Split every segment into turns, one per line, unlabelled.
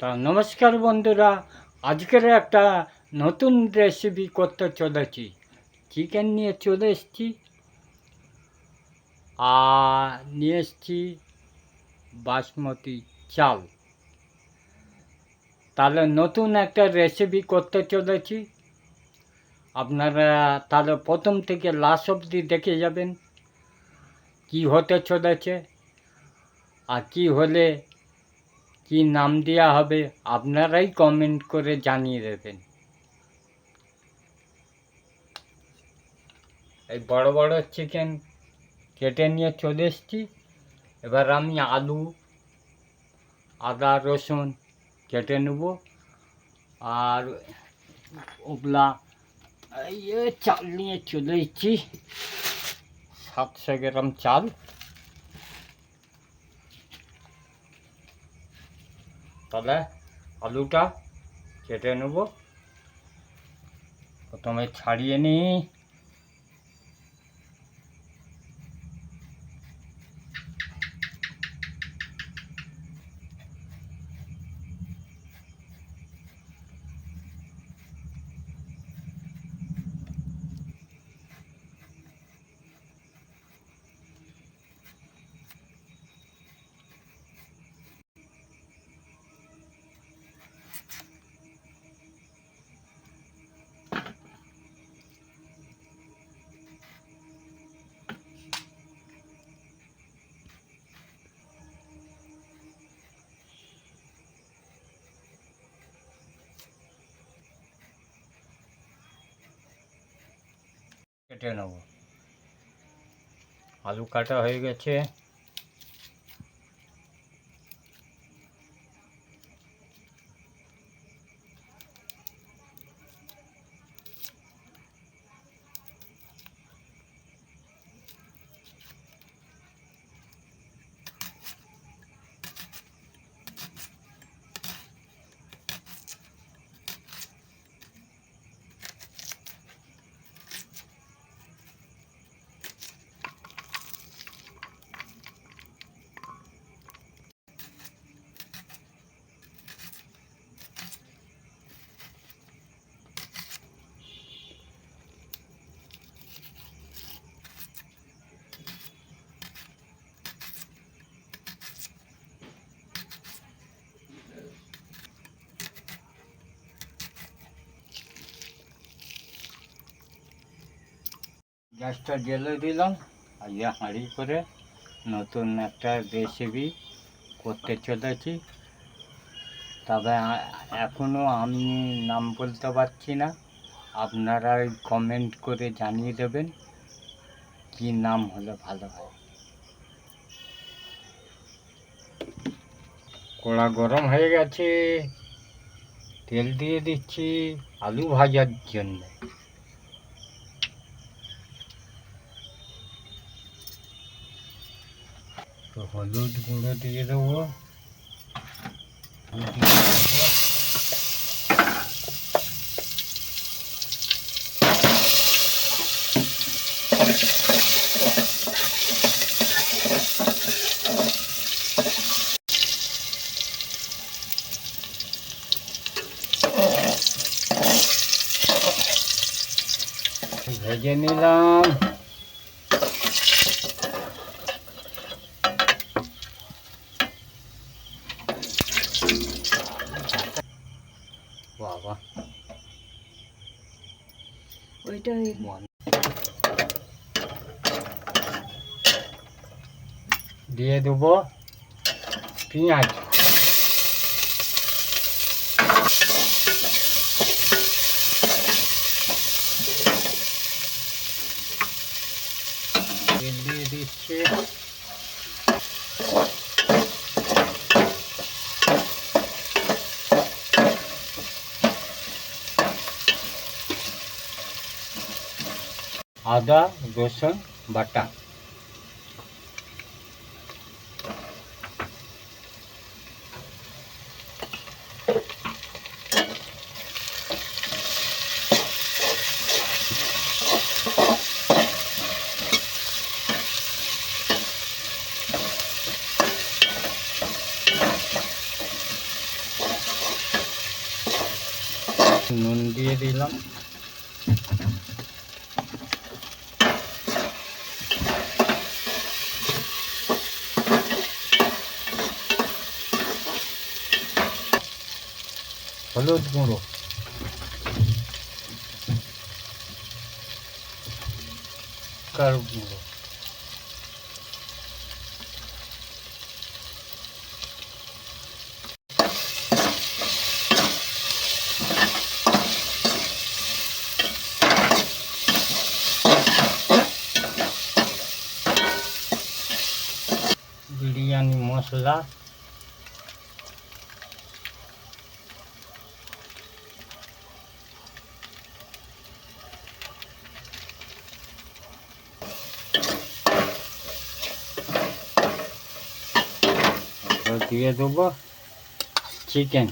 তা নমস্কার বন্ধুরা, আজকের একটা নতুন রেসিপি করতে চলেছি। চিকেন নিয়ে চলে এসেছি। আর নিয়ে এসেছি বাসমতি চাল। তাহলে নতুন একটা রেসিপি করতে চলেছি। আপনারা তাহলে প্রথম থেকে লাস্ট অবধি দেখে যাবেন, কি হতে চলেছে আর কি হলে কি নাম দেওয়া হবে আপনারাই কমেন্ট করে জানিয়ে দেবেন। এই বড় বড় চিকেন কেটে নিয়ে চলে এসছি। এবার আমি আলু, আদা, রসুন কেটে নেব। আর ওগুলা এই চাল নিয়ে চলে এসেছি। সাতশো গ্রাম চাল। তাহলে আলুটা কেটে নেব। প্রথমে ছাড়িয়ে নিই। কেটে নেব। আলু কাটা হয়ে গেছে। গ্যাসটা জ্বেলে দিলাম, আর হাঁড়ি করে নতুন একটা রেসিপি করতে চলেছি। তবে এখনও আমি নাম বলতে পারছি না। আপনারা কমেন্ট করে জানিয়ে দেবেন কি নাম হলে ভালো হয়। কড়া গরম হয়ে গেছে, তেল দিয়ে দিচ্ছি আলু ভাজার জন্য। হলুদ গুঁড়ো দিয়ে দেবো দিয়ে দেবো। ভেজে নিলাম
ওইটাই
দিয়ে দেবো পেঁয়াজ তেল দিয়ে দিচ্ছি আদা রসুন বাটা। હળદ પૂરો કાળો પૂરો બિરયાની મસાલા দিয়ে দেবো চিকেন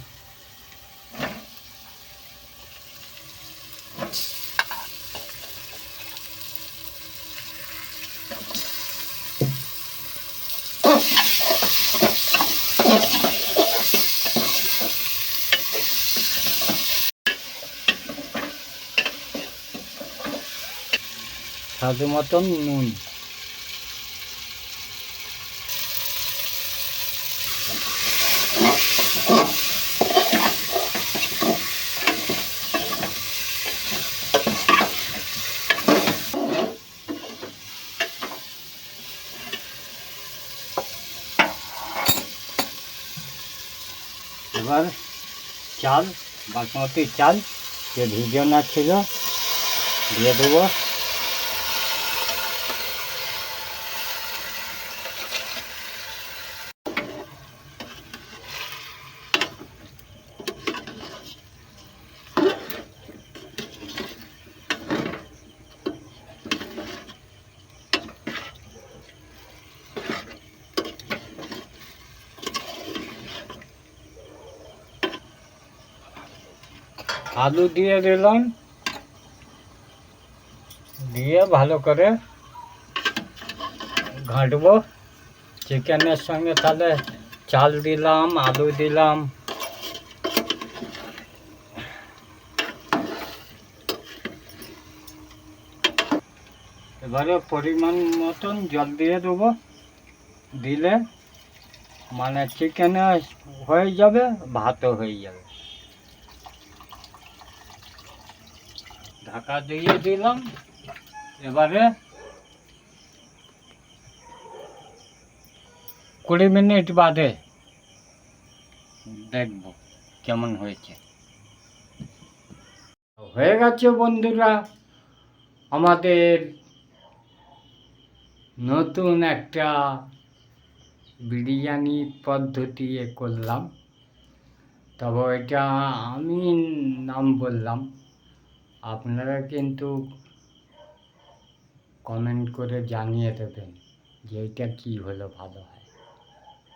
স্বাদ মতন নুন এবার চাল বাসমতি চাল যে ভিজানো ছিল দিয়ে দেবো। আলু দিয়ে দিলাম। দিয়ে ভালো করে ঘাঁটবো। চিকেনের সঙ্গে তাহলে চাল দিলাম, আলু দিলাম। এবারে পরিমাণ মতন জল দিয়ে দেবো। দিলে মানে চিকেনে হয়ে যাবে, ভাতও হয়ে যাবে। ঢাকা দিয়ে দিলাম। এবারে কুড়ি মিনিট বাদে দেখব কেমন হয়েছে। হয়ে গেছে বন্ধুরা, আমাদের নতুন একটা বিরিয়ানি পদ্ধতি এ করলাম। তবে এটা আমি নাম বললাম আপনারা কিন্তু কমেন্ট করে জানিয়ে দেবেন যে এটা কী হলো ভালো হয়।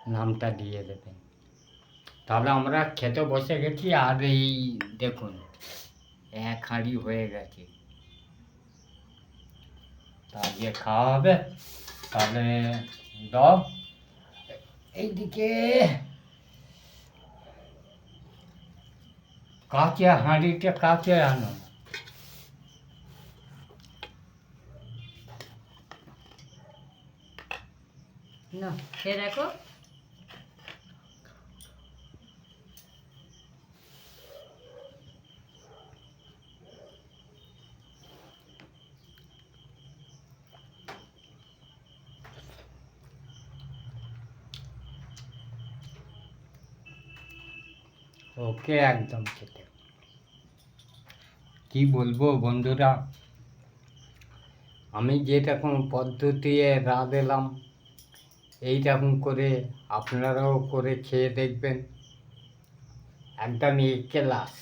নামটা দিয়ে দেবেন। তাহলে আমরা খেতে বসে গেছি, আর এই দেখুন, এক হাঁড়ি হয়ে গেছে। তা আজকে খাওয়া হবে, তাহলে দাও। এইদিকে কাছে হাঁড়িটা কাছে আনো?
খেয়ে দেখো।
ওকে একদম খেতে। কি বলব বন্ধুরা? আমি যেরকম পদ্ধতি রা দিলাম এইরকম করে আপনারাও করে খেয়ে দেখবেন। একদম এ ক্লাস।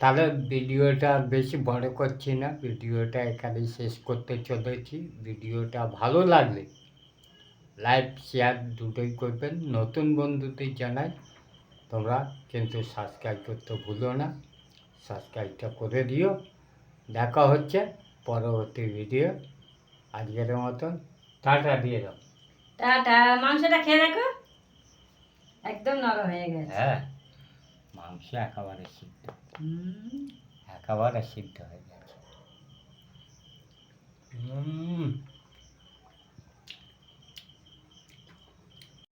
তাহলে ভিডিওটা বেশি বড় করছি না, ভিডিওটা এখানেই শেষ করতে চলেছি। ভিডিওটা ভালো লাগলে লাইক, শেয়ার দুটোই করবেন। নতুন বন্ধুদের জানাই, তোমরা কিন্তু সাবস্ক্রাইব করতে ভুলো না। সাবস্ক্রাইবটা করে দিও। দেখা হচ্ছে পরবর্তী ভিডিও। আজকের মতন টাটা দিয়ে দাও।
টাটা মাংসটা খেয়ে দেখো। একদম নরম হয়ে গেছে।
হ্যাঁ মাংস একেবারে সিদ্ধ। একেবারে সিদ্ধ হয়ে গেছে।
হুম।